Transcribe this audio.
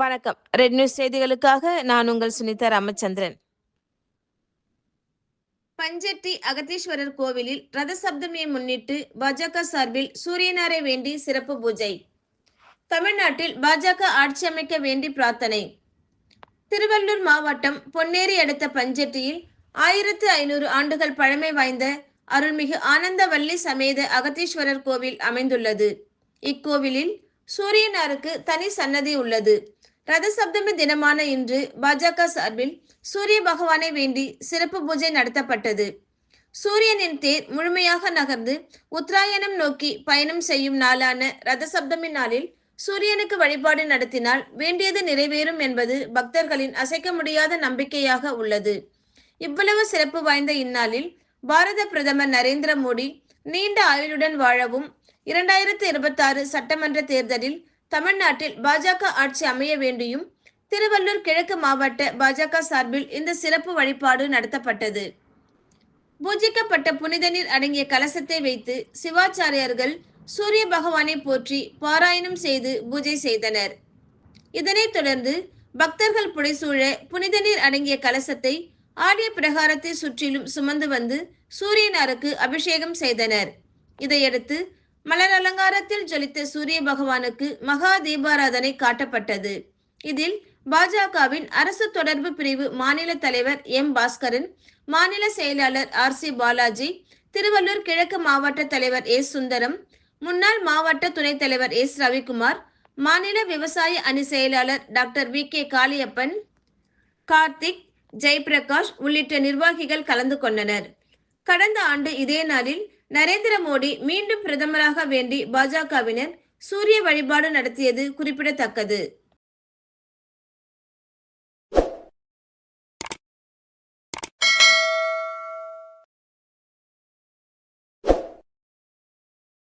வணக்கம். Red news செய்திகளுக்காக நான் உங்கள் சுனிதா ராமச்சந்திரன். பஞ்செட்டி அகத்தீஸ்வரர் கோவிலில் ரத சப்தமியை முன்னிட்டு பாஜக சார்பில் சூரியனாரை வேண்டி சிறப்பு பூஜை. தமிழ்நாட்டில் பாஜக ஆட்சி அமைக்க வேண்டி பிரார்த்தனை. திருவள்ளூர் மாவட்டம் பொன்னேரி அடுத்த பஞ்செட்டியில் ஆயிரத்து ஐநூறு ஆண்டுகள் பழமை வாய்ந்த அருள்மிகு ஆனந்தவல்லி சமேத அகத்தீஸ்வரர் கோவில் அமைந்துள்ளது. இக்கோவிலில் சூரியனாருக்கு தனி சன்னதி உள்ளது. ரதசப்தமி தினமான இன்று பாஜக சார்பில் சூரிய பகவானை வேண்டி சிறப்பு பூஜை நடத்தப்பட்டது. சூரியனின் தேர் முழுமையாக நகர்ந்து உத்தராயணம் நோக்கி பயணம் செய்யும் நாளான ரதசப்தமி நாளில் சூரியனுக்கு வழிபாடு நடத்தினால் வேண்டியது நிறைவேறும் என்பது பக்தர்களின் அசைக்க முடியாத நம்பிக்கையாக உள்ளது. இவ்வளவு சிறப்பு வாய்ந்த இந்நாளில் பாரத பிரதமர் நரேந்திர மோடி நீண்ட ஆயுளுடன் வாழவும் இரண்டாயிரத்தி இருபத்தாறு சட்டமன்ற தேர்தலில் தமிழ்நாட்டில் பாஜக ஆட்சி அமைய வேண்டியும் திருவள்ளூர் கிழக்கு மாவட்ட பாஜக சார்பில் இந்த சிறப்பு வழிபாடு நடத்தப்பட்டது. பூஜிக்கப்பட்ட புனித நீர் அடங்கிய கலசத்தை வைத்து சிவாச்சாரியார்கள் சூரிய பகவானை போற்றி பாராயணம் செய்து பூஜை செய்தனர். இதனைத் தொடர்ந்து பக்தர்கள் புடைசூழ புனித நீர் அடங்கிய கலசத்தை ஆடிய பிரகாரத்தை சுற்றிலும் சுமந்து வந்து சூரியனாருக்கு அபிஷேகம் செய்தனர். இதையடுத்து மலர் அலங்காரத்தில் ஜொலித்த சூரிய பகவானுக்கு மகா தீபாராதனை காட்டப்பட்டது. இதில் பாஜகவின் அரசு தொடர்பு பிரிவு மாநில தலைவர் எம் பாஸ்கரன் மாநில செயலாளர் ஆர் சி பாலாஜி திருவள்ளூர் கிழக்கு மாவட்ட தலைவர் ஏ சுந்தரம் முன்னாள் மாவட்ட துணைத் தலைவர் எஸ் ரவிக்குமார் மாநில விவசாய அணி செயலாளர் doctor V K Kaliyappan Karthik Jayaprakash உள்ளிட்ட நிர்வாகிகள் கலந்து கொண்டனர். கடந்த ஆண்டு இதே நாளில் நரேந்திர மோடி மீண்டும் பிரதமராக வேண்டி பாஜகவினர் சூரிய வழிபாடு நடத்தியது குறிப்பிடத்தக்கது.